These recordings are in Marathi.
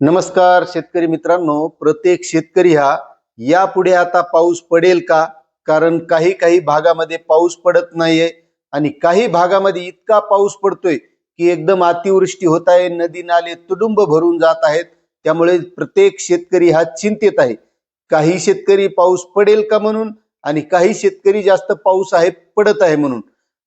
नमस्कार शेतकरी मित्रांनो प्रत्येक शेतकरी हा यापुढे आता पाऊस पडेल का? कारण काही काही भागामध्ये पाऊस पडत नाहीये आणि काही भागामध्ये इतका पाऊस पडतोय की एकदम अतिवृष्टी होत आहे नदी नाले तुडुंब भरून जात आहेत. त्यामुळे प्रत्येक शेतकरी हा चिंतेत आहे. काही शेतकरी पाऊस पडेल का म्हणून आणि काही शेतकरी जास्त पाऊस आहे पडत आहे म्हणून.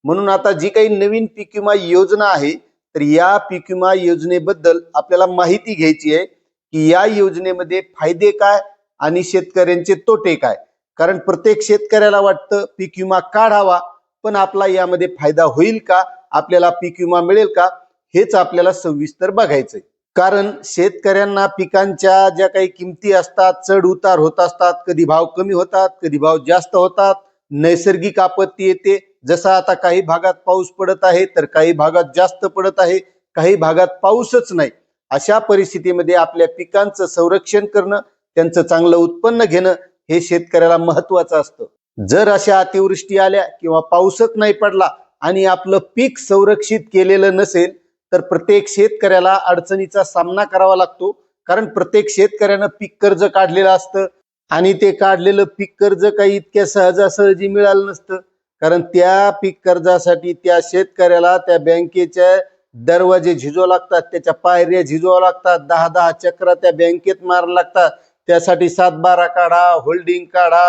म्हणून आता जी काही नवीन पीक विमा योजना आहे तर या पीक विमा योजनेबद्दल आपल्याला माहिती घ्यायची आहे की या योजनेमध्ये फायदे काय आणि शेतकऱ्यांचे तोटे काय. कारण प्रत्येक शेतकऱ्याला वाटतं पीक विमा काढावा पण आपला यामध्ये फायदा होईल का? आपल्याला पीक विमा मिळेल का? हेच आपल्याला सविस्तर बघायचंय. कारण शेतकऱ्यांना पिकांच्या ज्या काही किमती असतात चढ उतार होत असतात कधी भाव कमी होतात कधी भाव जास्त होतात नैसर्गिक आपत्ती येते. जसा आता काही भागात पाऊस पडत आहे तर काही भागात जास्त पडत आहे काही भागात पाऊसच नाही. अशा परिस्थितीमध्ये आपल्या पिकांचं संरक्षण करणं त्यांचं चांगलं उत्पन्न घेणं हे शेतकऱ्याला महत्वाचं असतं. जर अशा अतिवृष्टी आल्या किंवा पाऊसच नाही पडला आणि आपलं पीक संरक्षित केलेलं नसेल तर प्रत्येक शेतकऱ्याला अडचणीचा सामना करावा लागतो. कारण प्रत्येक शेतकऱ्यानं पीक कर्ज काढलेलं असतं आणि ते काढलेलं पीक कर्ज काही इतक्या सहजासहजी मिळालं नसतं. कारण त्या पीक कर्जासाठी त्या शेतकऱ्याला त्या बँकेच्या दरवाजे झिजवा लागतात त्याच्या पायऱ्या झिजवा लागतात दहा दहा चक्र त्या बँकेत मारा लागतात. त्यासाठी सात बारा काढा होल्डिंग काढा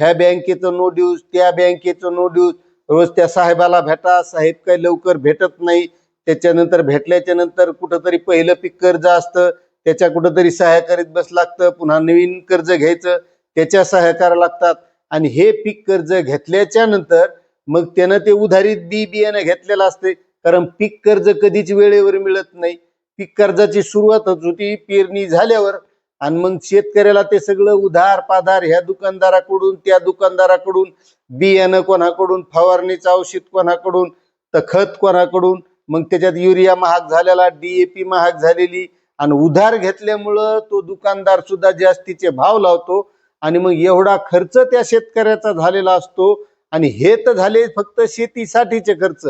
ह्या बँकेचं नो ड्यूज त्या बँकेचं नो ड्यूज रोज त्या साहेबाला भेटा साहेब काही लवकर भेटत नाही. त्याच्यानंतर भेटल्याच्या नंतर कुठंतरी पहिलं पीक कर्ज असतं. त्याच्या कुठंतरी सहाय्य बस लागतं पुन्हा नवीन कर्ज घ्यायचं त्याच्या सहाय्य लागतात. आणि हे पीक कर्ज घेतल्याच्या नंतर मग त्यानं ते उधारीत बी बियाणं घेतलेलं असते. कारण पीक कर्ज कधीच वेळेवर मिळत नाही. पीक कर्जाची सुरुवातच होती पेरणी झाल्यावर. आणि मग शेतकऱ्याला ते सगळं उधार पाधार ह्या दुकानदाराकडून त्या दुकानदाराकडून बियाणं कोणाकडून फवारणीचं औषध कोणाकडून तर खत कोणाकडून मग त्याच्यात युरिया महाग झालेला डीएपी महाग झालेली आणि उधार घेतल्यामुळं तो दुकानदार सुद्धा जास्तीचे भाव लावतो आणि मग एवढा खर्च त्या शेतकऱ्याचा झालेला असतो. आणि हे तर झाले फक्त शेतीसाठीचे खर्च.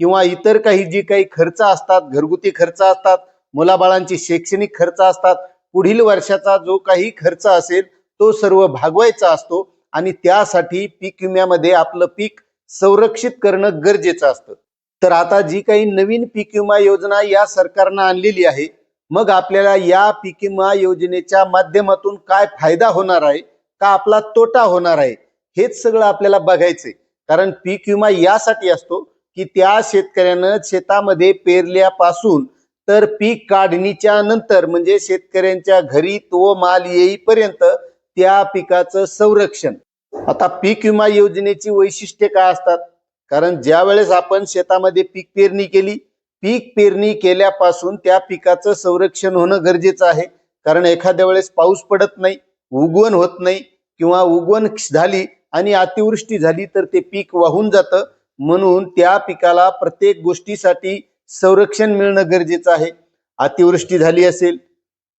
किंवा इतर काही जी काही खर्च असतात घरगुती खर्च असतात मुलाबाळांची शैक्षणिक खर्च असतात पुढील वर्षाचा जो काही खर्च असेल तो सर्व भागवायचा असतो. आणि त्यासाठी पीक विम्यामध्ये आपलं पीक संरक्षित करणं गरजेचं असतं. तर आता जी काही नवीन पीक विमा योजना या सरकारनं आणलेली आहे मग आपल्याला या पीक विमा योजनेच्या माध्यमातून काय फायदा होणार आहे? का आपला तोटा होणार आहे? हेच सगळं आपल्याला बघायचंय. कारण पीक विमा यासाठी असतो की त्या शेतकऱ्यानं शेतामध्ये पेरल्यापासून तर पीक काढणीच्या नंतर म्हणजे शेतकऱ्यांच्या घरी तो माल येईपर्यंत त्या पिकाचं संरक्षण. आता पीक विमा योजनेची वैशिष्ट्ये काय असतात? कारण ज्या वेळेस आपण शेतामध्ये पीक पेरणी केली पीक पेरणी केल्यापासून त्या पिकाचं संरक्षण होणं गरजेचं आहे. कारण एखाद्या वेळेस पाऊस पडत नाही उगवण होत नाही किंवा उगवण झाली आणि अतिवृष्टी झाली तर ते पीक वाहून जातं. म्हणून त्या पिकाला प्रत्येक गोष्टीसाठी संरक्षण मिळणं गरजेचं आहे. अतिवृष्टी झाली असेल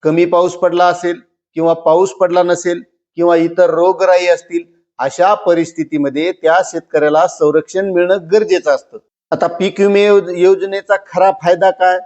कमी पाऊस पडला असेल किंवा पाऊस पडला नसेल किंवा इतर रोगराई असतील अशा परिस्थितीमध्ये त्या शेतकऱ्याला संरक्षण मिळणं गरजेचं असतं. आता पीक विमे योजनेचा खरा फायदा काय?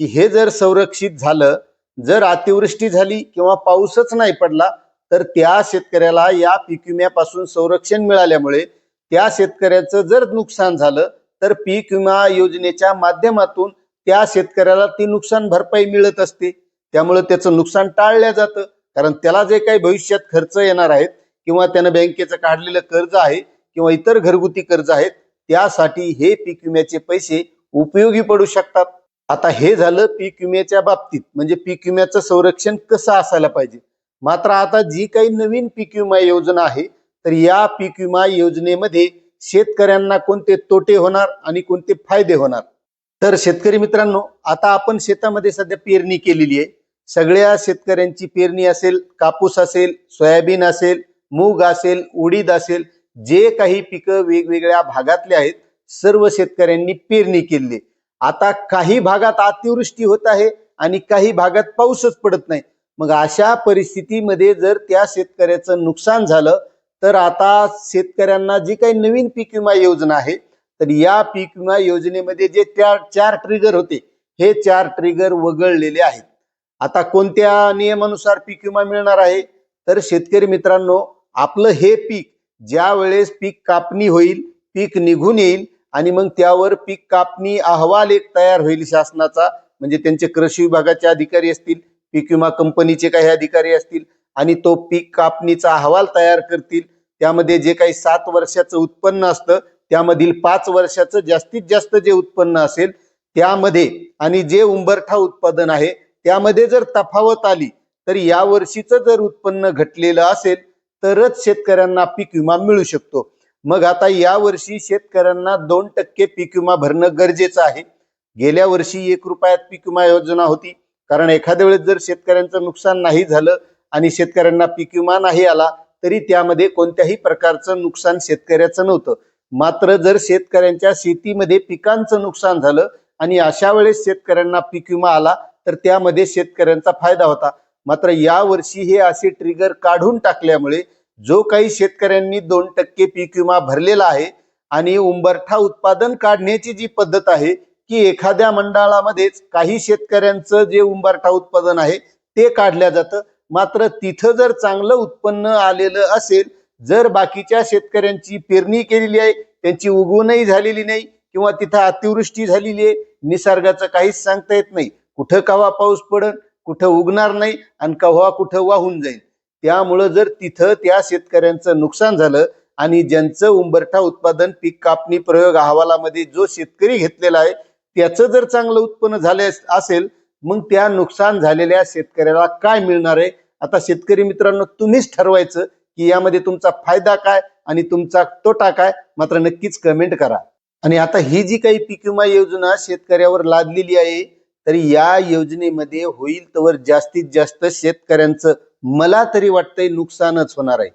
की हे जर संरक्षित झालं जर अतिवृष्टी झाली किंवा पाऊसच नाही पडला तर त्या शेतकऱ्याला या पीक विम्यापासून संरक्षण मिळाल्यामुळे त्या शेतकऱ्याचं जर नुकसान झालं तर पीक विमा योजनेच्या माध्यमातून त्या शेतकऱ्याला ती नुकसान भरपाई मिळत असते. त्यामुळे त्याचं नुकसान टाळलं जातं. कारण त्याला जे काही भविष्यात खर्च येणार आहेत किंवा त्यानं बँकेचं काढलेलं कर्ज आहे किंवा इतर घरगुती कर्ज आहेत त्यासाठी हे पीक विम्याचे पैसे उपयोगी पडू शकतात. आता हे झालं पीक विम्याच्या बाबतीत. म्हणजे पीक विम्याचं संरक्षण कसं असायला पाहिजे? मात्र आता जी काही नवीन पीक विमा योजना आहे तर या पीक विमा योजनेमध्ये शेतकऱ्यांना कोणते तोटे होणार आणि कोणते फायदे होणार? तर शेतकरी मित्रांनो आता आपण शेतामध्ये सध्या पेरणी केलेली आहे. सगळ्या शेतकऱ्यांची पेरणी असेल कापूस असेल सोयाबीन असेल मूग असेल उडीद असेल जे काही पिकं वेगवेगळ्या भागातले आहेत सर्व शेतकऱ्यांनी पेरणी केली आता काही भागात अतिवृष्टी होत आहे आणि काही भागात पाऊसच पडत नाही. मग अशा परिस्थितीमध्ये जर त्या शेतकऱ्याचं नुकसान झालं तर आता शेतकऱ्यांना जी काही नवीन पीक विमा योजना आहे तर या पीक विमा योजनेमध्ये जे त्या चार ट्रिगर होते हे चार ट्रिगर वगळलेले आहेत. आता कोणत्या नियमानुसार पीक विमा मिळणार आहे? तर शेतकरी मित्रांनो आपलं हे पीक ज्या वेळेस पीक कापणी होईल पीक निघून येईल आणि मग त्यावर पीक कापणी अहवाल एक तयार होईल शासनाचा म्हणजे त्यांचे कृषी विभागाचे अधिकारी असतील पीक विमा कंपनीचे काही अधिकारी असतील आणि तो पीक कापणीचा अहवाल तयार करतील. त्यामध्ये जे काही सात वर्षाचं उत्पन्न असतं त्यामधील पाच वर्षाचं जास्तीत जास्त जे उत्पन्न असेल त्यामध्ये आणि जे उंबरठा उत्पादन आहे त्यामध्ये जर तफावत आली तर या वर्षीचं जर उत्पन्न घटलेलं असेल तरच शेतकऱ्यांना पीक विमा मिळू शकतो. मग आता या वर्षी शेतकऱ्यांना दोन टक्के पीक विमा भरणं गरजेचं आहे. गेल्या वर्षी एक रुपयात पीक विमा योजना होती. कारण एखाद्या वेळेस जर शेतकऱ्यांचं नुकसान नाही झालं आणि शेतकऱ्यांना पीक विमा नाही आला तरी त्यामध्ये कोणत्याही प्रकारचं नुकसान शेतकऱ्याचं नव्हतं. मात्र जर शेतकऱ्यांच्या शेतीमध्ये पिकांचं नुकसान झालं आणि अशा वेळेस शेतकऱ्यांना पीक विमा आला तर त्यामध्ये शेतकऱ्यांचा फायदा होता. मात्र या वर्षी हे असे ट्रिगर काढून टाकल्यामुळे जो काही शेतकऱ्यांनी दोन टक्के पीक विमा भरलेला आहे आणि उंबरठा उत्पादन काढण्याची जी पद्धत आहे की एखाद्या मंडळामध्येच काही शेतकऱ्यांचं जे उंबरठा उत्पादन आहे ते काढल्या जातं. मात्र तिथं जर चांगलं उत्पन्न आलेलं असेल जर बाकीच्या शेतकऱ्यांची पेरणी केलेली आहे त्यांची उगवणही झालेली नाही किंवा तिथं अतिवृष्टी झालेली आहे निसर्गाचं काहीच सांगता येत नाही. कुठं कवा पाऊस पडन कुठं उगणार नाही आणि कव्हा कुठं वाहून जाईल त्यामुळं जर तिथं त्या शेतकऱ्यांचं नुकसान झालं आणि ज्यांचं उंबरठा उत्पादन पीक कापणी प्रयोग अहवालामध्ये जो शेतकरी घेतलेला आहे त्याचं जर चांगलं उत्पन्न झाले असेल मग त्या नुकसान झालेल्या शेतकऱ्याला काय मिळणार आहे? आता शेतकरी मित्रांनो तुम्हीच ठरवायचं की यामध्ये तुमचा फायदा काय आणि तुमचा तोटा काय? मात्र नक्कीच कमेंट करा. आणि आता ही जी काही पीक विमा योजना शेतकऱ्यावर लादलेली आहे तर या योजनेमध्ये होईल तर जास्तीत जास्त शेतकऱ्यांचं मला तरी वाटतंय नुकसानच होणार आहे.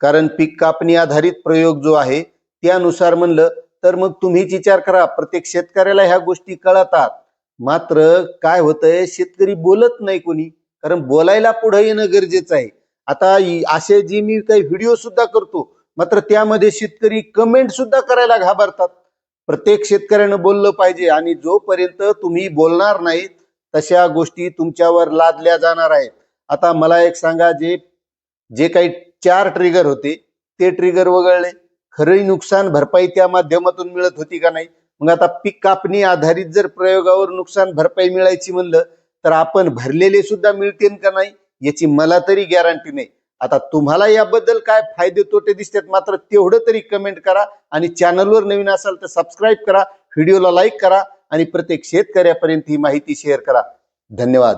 कारण पीक कापणी आधारित प्रयोग जो आहे त्यानुसार म्हणलं तर मग तुम्हीच विचार करा. प्रत्येक शेतकऱ्याला ह्या गोष्टी कळतात. मात्र काय होतंय शेतकरी बोलत नाही कोणी. कारण बोलायला पुढे येणं गरजेचं आहे. आता असे जे मी काही व्हिडिओ सुद्धा करतो मात्र त्यामध्ये शेतकरी कमेंट सुद्धा करायला घाबरतात. प्रत्येक शेतकऱ्यानं बोललं पाहिजे आणि जोपर्यंत तुम्ही बोलणार नाहीत तशा गोष्टी तुमच्यावर लादल्या जाणार आहेत. आता मला एक सांगा जे जे काही चार ट्रिगर होते ते ट्रिगर वगळले. खरंही नुकसान भरपाई त्या माध्यमातून मिळत होती का नाही? मग आता पीक कापणी आधारित जर प्रयोगावर नुकसान भरपाई मिळायची म्हणलं तर आपण भरलेले सुद्धा मिळतील का नाही? याची मला तरी गॅरंटी नाही. आता तुम्हाला याबद्दल काय फायदे तोटे दिसतात मात्र तेवढं तरी कमेंट करा आणि चॅनलवर नवीन असाल तर सबस्क्राईब करा व्हिडिओला लाईक करा आणि प्रत्येक शेतकऱ्यापर्यंत ही माहिती शेअर करा. धन्यवाद.